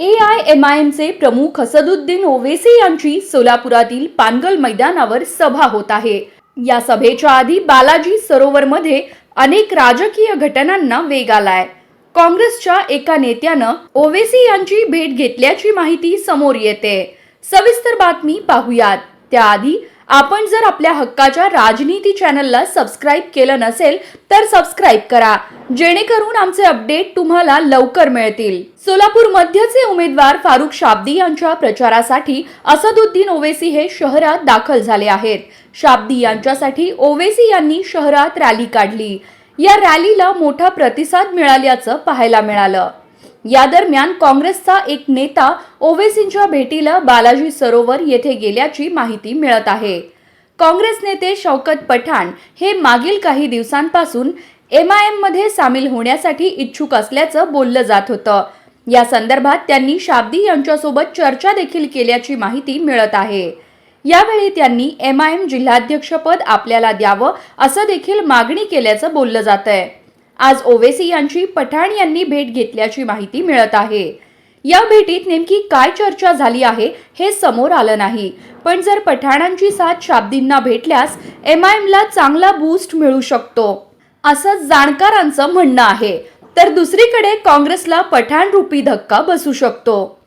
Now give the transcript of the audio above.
A I M I एमचे प्रमुख असदुद्दीन ओवेसी यांची सोलापुरातील पानगल मैदानावर सभा होत आहे. या सभेच्या आधी बालाजी सरोवरमध्ये अनेक राजकीय घटनांना वेग आलाय. काँग्रेसच्या एका नेत्यानं ओवेसी यांची भेट घेतल्याची माहिती समोर येते. सविस्तर बातमी पाहूयात. त्याआधी आपण जर आपल्या हक्काच्या राजनीती चॅनलला सबस्क्राईब केलं नसेल तर सबस्क्राईब करा. जेणेकरून आमचे अपडेट तुम्हाला लवकर मिळतील. सोलापूर मध्यचे उमेदवार फारुख शाब्दी यांच्या प्रचारासाठी असदुद्दीन ओवेसी हे शहरात दाखल झाले आहेत. शाब्दी यांच्यासाठी ओवेसी यांनी शहरात रॅली काढली. या रॅलीला मोठा प्रतिसाद मिळाल्याचं पाहायला मिळालं. या दरम्यान काँग्रेसचा एक नेता ओवेसींच्या भेटीला बालाजी सरोवर येथे गेल्याची माहिती मिळत आहे. काँग्रेस नेते शौकत पठाण हे मागील काही दिवसांपासून एम आय एममध्ये सामील होण्यासाठी इच्छुक असल्याचं बोललं जात होतं. या संदर्भात त्यांनी शाब्दी यांच्यासोबत चर्चा देखील केल्याची माहिती मिळत आहे. यावेळी त्यांनी एम आय एम जिल्हाध्यक्षपद आपल्याला द्यावं असं देखील मागणी केल्याचं बोललं जात आहे आज ओवेसी यांची पठाण यांनी भेट घेतल्याची माहिती मिळत आहे. या भेटीत नेमकी काय चर्चा झाली आहे हे समोर आलं नाही. पण जर पठाणांची साथ शाब्दींना भेटल्यास एम आय एमला चांगला बूस्ट मिळू शकतो. असं जाणकारांचं म्हणणं आहे. तर दुसरीकडे काँग्रेसला पठाण रूपी धक्का बसू शकतो.